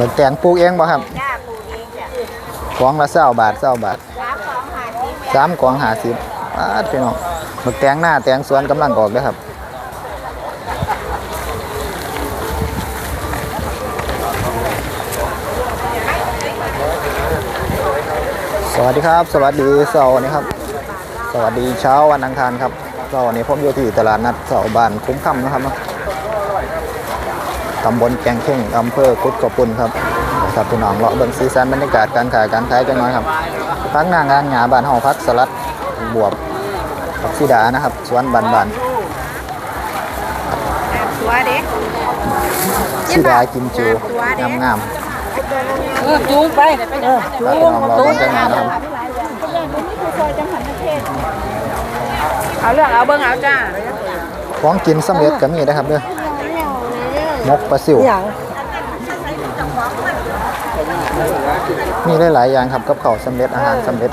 บักแตงปลูกเองบ่ครับจ้าปูเองจ้ะกล่องละเศร้าบาทเศร้าบาทสามสองหาสิบสามกล่องหาสิบบาทพี่น้องบักแตงหน้าแตงสวนกำลังออกเด้อครับสวัสดีครับ สวัสดีเสาร์นี้ครับ สวัสดีเช้าวันอังคารครับเสาร์นี้ผมอยู่ที่ตลาดนัดเสาบ้านคุ้มค่ำนะครับ ตำบลแกงเข่งอำเภอกุดกระปุนครับนะครับพี่น้องเลาะเบิ่งซีซันบรรยากาศการขายการขายกันหน่อยครับพักหน้างานหงาบ้านห้องพักสลัดบวบผักซีดานะครับสวนบานบานตัวเด็กๆซีดากิมจูงามงามเออจูงไปเออๆครับพี่น้องรอเบิ่งกันหน่อยนะครับเอาเรื่องเอาเบิ้งเอาจ้าของกินสำเร็จก็มีนะครับเด้อ มกปลาซิวอย่างมีหลายๆอย่างครับกับข้าวสำเร็จอาหารสำเร็จ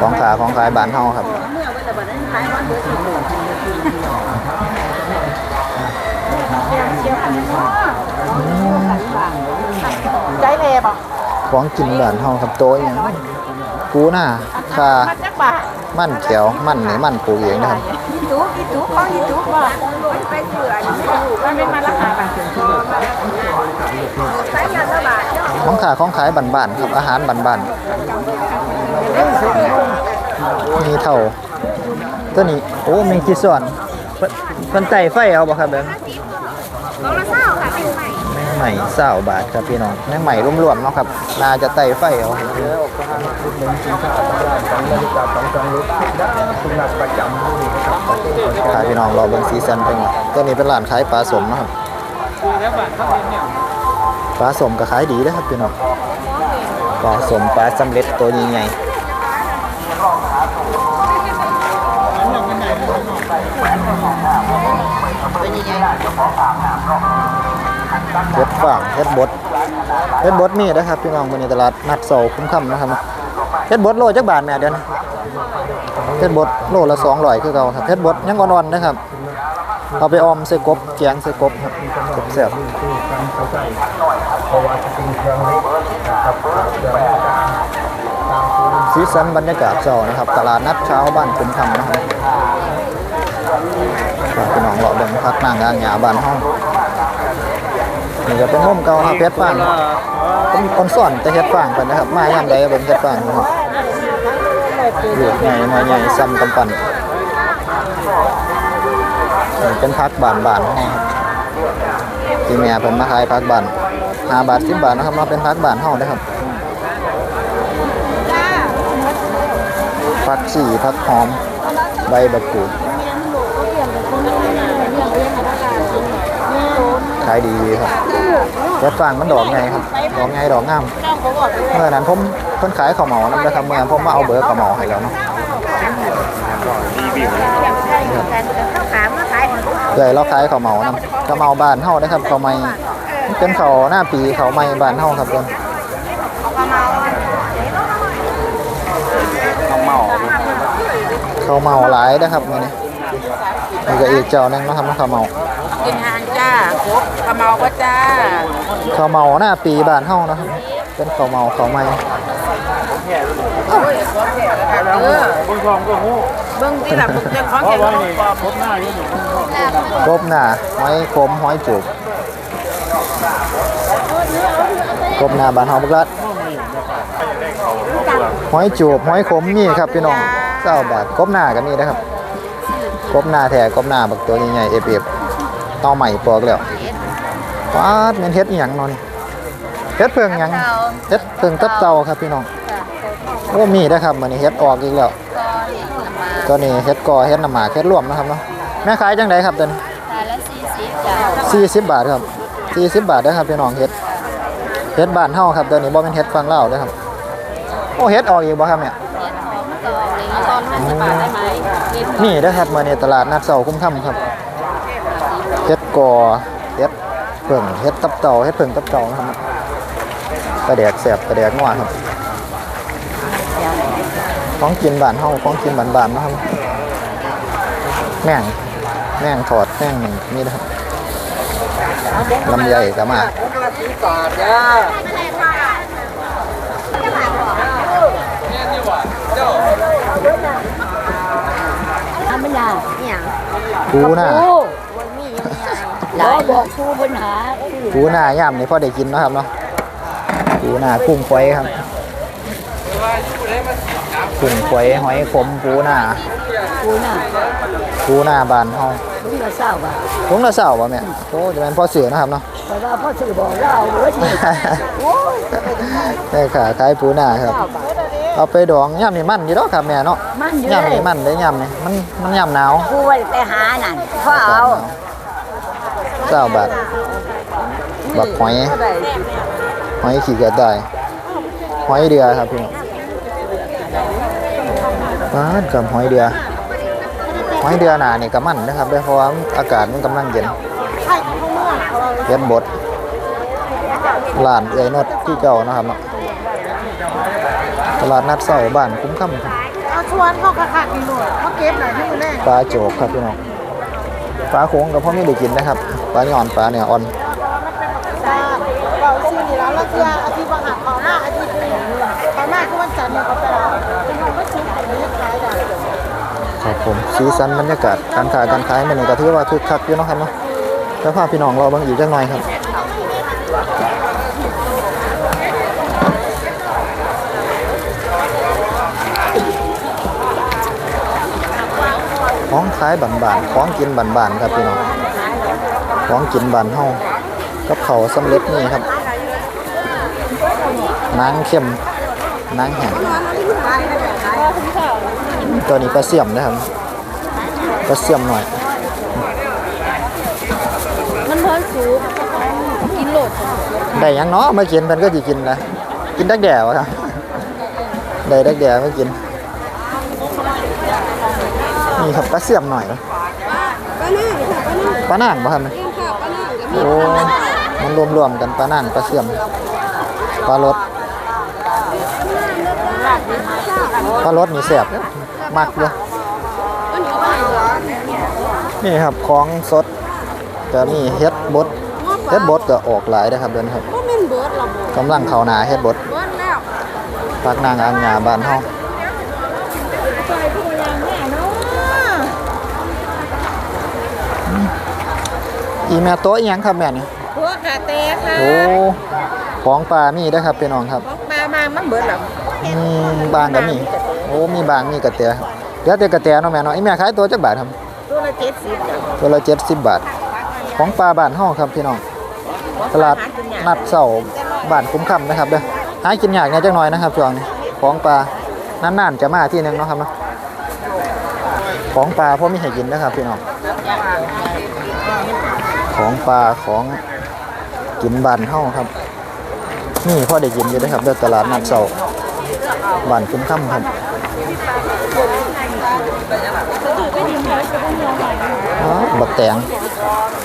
ของขาของขายบ้านเฮาครับใจแม่บ่ของกินบ้านเฮาครับโตอหยังกูหน้าคามาจักบาท มั่นเขียว มั่นนี่มั่นปลูกเองนะครับอีตุ๊กอีตุ๊กของอีตุ๊กบ่ไปเสือนี่ไม่ถูกมันเป็นมาราคาบาทใช้ยาละบาทเนาะของขาของขายบ้านๆครับอาหารบ้านๆมีเท่าตัวนี้โอ้มีกี่ส่วนเพิ่นเพิ่นไต่ไฟเอาบ่ครับเด้อของละเศร้าค่ะเป็นใหม่แมงใหม่เศร้าบาทครับพี่น้องแมงใหม่รวมๆเนาะครับน่าจะไต่ไฟเอา ขายพี่น้องรอเบิ่งซีซันไปหมดตัวนี้เป็นร้านขายปลาสมนะครับปลาสมก็ขายดีนะครับพี่น้องปลาสมปลาสำเร็จตัวใหญ่ๆเฮ็ดฟางเฮ็ดบดเฮ็ดบดมีนะครับพี่น้องวันนี้ตลาดนัดเสาร์คุ้มค่ำนะครับ เฮ็ดบดโลจักบาทแม่เดี๋ยวนะเฮ็ดบดโลละ200คือเก่าครับเฮ็ดบดยังอ่อนๆนะครับ เอาไปออมใส่กบแกงใส่กบครับแซ่บสีสันบรรยากาศเช้านะครับ ตลาดนัดเช้าบ้านคุมคำนะครับพี่น้องเลาเบิ่งพักนั่งงานหยาบ้านห้อง นี่จะเป็นมุมเก่านะเพชรฟางเป็นคนสอนแต่เฮ็ดฟางไปนะครับ มายามใดก็เป็นเฮ็ดฟางนะครับลูกใหญ่น้อยใหญ่ซ้ำกำปั้นเป็นพักบานบานๆให้ครับที่แม่เพิ่นมาขายพักบานหาบาทสิบบาทนะครับมาเป็นพักบานเฮานะครับพักสี่พักหอมใบบักกูด ขายดีครับรถฟางมันดอกไงครับ ดอกไงดอกงาม เมื่อนั้นผมเพิ่นขายข้าวเหมานํนะครับเมื่อนั้นผมมาเอาเบอร์ข้าวเหมาให้แล้วเนาะข้าวขามาขายของเลยเราขายข้าวเหมานํข้าวเหมาบ้านเฮานะครับข้าวใหม่มันเป็นข้าวหน้าปีข้าวใหม่บ้านเฮาครับเพิ่นข้าวเมาหลายนะครับมื้อนี้นี่ก็อีกเจ้าหนึงนะครับข้าวเมา กินหางจ้าครบขมเมาก็จ้าข้าวเมาหน้าปีบ้านเฮานะครับ เป็นข้าวเมาข้าวใหม่เออเบิ้งที่หลังเจ้าของแกงกบหน้าหอยขมหอยจูบกบหน้าบ้านเฮาบักลัดหอยจูบหอยขมมีครับพี่น้องเจ้าบาทกบหน้าก็มีนะครับกบหน้าแท้กบหน้าบักตัวใหญ่ๆเอฟๆเตาใหม่ปอกแล้วฟาดแม่นเฮ็ดอีหยังเนาะนี่เฮ็ดเพิ่งหยังเฮ็ดเพิ่งตับเตาครับพี่น้องโอ้มีนะครับมื้อนี้เฮ็ดออกอีกแล้วตัวนี้เฮ็ดกอเฮ็ดน้ำหมากเฮ็ดรวมนะครับเนาะแม่ขายจังไดครับตัวนี้ขายละสี่สิบจ้ะ40บาทครับ40บาทเด้ครับพี่น้องเฮ็ดเฮ็ดบ้านเฮาครับตัวนี้บ่แม่นเฮ็ดฝั่งลาวเด้อครับโอ้เฮ็ดออกอีกบ่ครับเนี่ยตอน50บาทได้ไหมนี่เด้อครับมื้อนี้ตลาดนัดเสาคุ้มค่ำครับ กอเฮ็ดเพิ่งเฮ็ดตับเต่าเฮ็ดเพิ่งตับเต่านะครับกระแดกแซ่บกระแดกนัวครับของกินบ้านเฮาของกินบ้านๆนะครับแม่งแม่งถอดแม่งหนึ่งนี่นะครับลำไยก็มาทำไม่ได้เนี่ยปูหน้า หลายบอกชูปัญหาปูหน้าย่ำนี่พอได้กินเนาะครับเนาะปูหน้ากุ้งฝอยครับกุ้งฝอยหอยขมปูหน้ากูน่ะปูหน้าบานเฮามึงก็เศร้าว่ะถุงละเสาป่ะแม่โอ้จะเป็นพ่อเสือนะครับเนาะเพราะว่าพ่อสื่อบอกว่าเอาหัวฉีดแม่ขาขายปูหน้าครับเอาไปดองย่ำนี่มันอยู่เนาะครับแม่เนาะมันอยู่ย่ำเลนี่ยมันได้ย่ำนี่มันมันย่ำหนาวกูว่าไปหานั่นพ่อเอา เก้าบาท บักหอย หอยขี่กระต่ายหอยเดือครับพี่น้องบ้านกับหอยเดือหอยเดือหนานี่ก็มันนะครับด้วยเพราะว่าอากาศมันกำลังเย็นเย็นบดลานเอ้ยนดที่เก่านะครับเนาะตลาดนัดเสาร์บ้านคุ้มค่ำครับเอาชวนเขาขาดๆนี่หน่อยเขาเก็บหน่อยให้มันแน่ปลาโจกครับพี่น้องปลาโค้งกับพ่อไม่ได้กินนะครับ ปลาหย่อนปลาเนี่ยอ่อนจ้าเราซื้อนี่แล้วเราเชื่ออาทิตย์วันหักเขาหน้าอาทิตย์นี้เขาหน้าคือวันจันทร์เนี่ยเขาไปเอาเป็นของไม่ซื้อแบบนี้ขายได้ครับผมสีสันบรรยากาศการขายการขายมันนี่ก็ถือว่าคึกคักอยู่เนาะครับเนาะแล้วพาพี่น้องเราบางอีกจักหน่อยครับของขายบานๆของกินบานๆครับพี่น้อง ของกินบานเฮากับเขาวสำเร็จนี่ครับนางเข้มนางแห้งตัวนี้ปลาเสี่ยมนะครับปลาเสี่ยมหน่อย มันเพิ่นสูบกินโหลดได้หยังเนาะมากินมันก็จะกินนะกินดักแด่วะครับได้ดักแด่ไม่กินนี่ครับปลาเสี่ยมหน่อยนะปลาหนังปลาหนังป่ะครับเนี่ย โอ้มันรวมๆกันปลาหนังปลาเสี่ยมปลารสปลารสนี่แซ่บมากเลยนี่ครับของสดจะมีเฮ็ดบดเฮ็ดบดก็ออกหลายนะครับเดือนครับก็เป็นเบิร์ดเราบอกกำลังเข้าหนาเฮ็ดบดเบิร์ดแล้วพักนางอังงาบ้านเฮา อีแม่โต๊ะอีหยังครับแม่นี่พวกขาเต้ค่ะโอ้ของปลามีเด้อครับพี่น้องครับพวกปลามามันเบิร์ดแล้วอืมบางก็มีโอ้มีบางมีกระเตียครับเดี๋ยวแต่กระเตียเนาะแม่เนาะอีแม่ขายตัวจักบาทครับตัวละเจ็ดสิบจ้ะตัวละ70บาท ของปลาบ้านเฮาครับพี่น้อง ตลาดนัดเสาร์บ้านคุ้มค่ำนะครับเด้อหากินยากแหน่จักหน่อยนะครับช่วงนี้ของปลานานๆจะมาที่หนึงเนาะครับเนาะของปลาพอมีให้กินนะครับพี่น้อง ของปลาของกินบานเฮาครับ นี่พ่อได้กินอยู่นะครับเด้อตลาดนัดเสาบานคุ้มค่ำครับบักแตง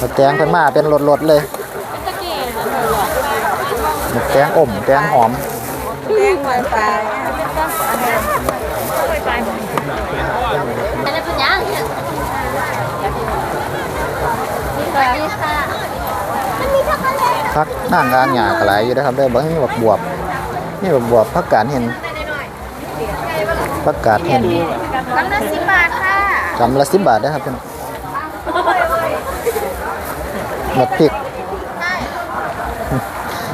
บักแตงเพิ่นมาเป็นรถๆเลยบักแตงอมแตงหอมแดงไฟปลาอันนั้นเป็นยัง สวัสดีค่ะพักนั่งกลางหญ้าก็หลายอยู่นะครับเด้อบ่มีบักบวบนี่บักบวบผักกาดเห็นผักกาดเห็นกำลังสิบบาทค่ะกำละ10บาทนะครับพี่น้องหมดพริก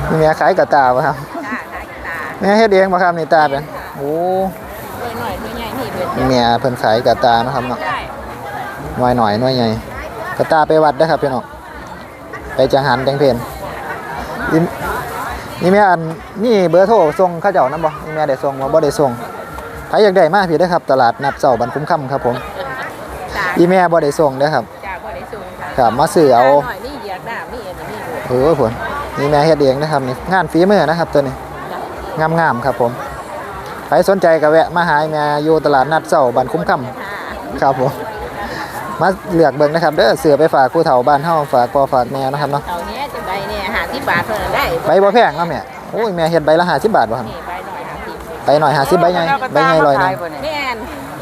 นี่แม่ขายกระตาบ่ครับจ้าขายตาแม่เฮ็ดเองบ่ครับนี่ตาเป็นโอ้นี่แม่เพิ่นขายกระตานะครับเนาะหน่อยหน่อยหน่อยใหญ่ กระตาไปวัดเด้อครับพี่น้องไปจังหันจังเพนนี่นี่แม่อันนี่เบอร์โทรส่งเขาเจ้านำบ่นี่แม่ได้ส่งบ่บ่ได้ส่งใครอยากได้มาพี่เด้อครับ ตลาดนัดเสาร์บันคุ้มค่ำครับผมจ้าอีแม่บ่ได้ส่งเด้อครับจ้าบ่ได้สูงค่ะครับมาซื้อเอาหน่อยนี่เหยียดหน้ามีอันนี้มีเออผลนี่แม่เฮ็ดเองนะครับนี่งานฝีมือนะครับตัวนี้งามๆครับผมใครสนใจก็แวะมาหาแม่อยู่ตลาดนัดเสาร์บ้านคุ้มค่ำครับผม มาเลือกเบิ่งนะครับเด้อเสือไปฝากผู้เฒ่าบ้านเฮาฝากพ่อฝากแม่นะครับเนาะเท่านี้จังใดเนี่ยหาที่บาทเท่านั้นได้ใบบ่แพงเนาะแม่โอ้ยแม่เฮ็ดใบละ50บาทบ่ครับนี่ใบหน่อยหาที่ใบหน่อย50ใบใหญ่ใบใหญ่ร้อยหนึงแม่น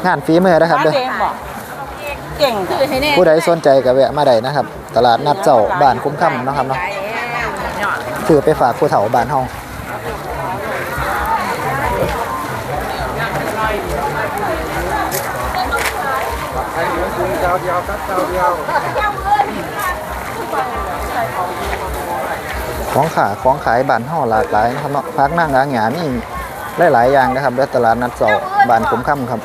งานฝีมือนะครับเด้อเองบอกเก่งคือให้แน่ผู้ใดสนใจก็แวะมาได้นะครับ ตลาดนัดเจ้าบ้านคุ้มค่ำเนาะครับเนาะถือไปฝากผู้เฒ่าบ้านเฮา เดียวครับเจ้าเดียวของขาของขายบ้านเฮาหลากหลายนะครับเนาะพักนั่งอาหงานี่หลายๆอย่างนะครับและตลาดนัดเจ้าบ้านผมค่ำครับ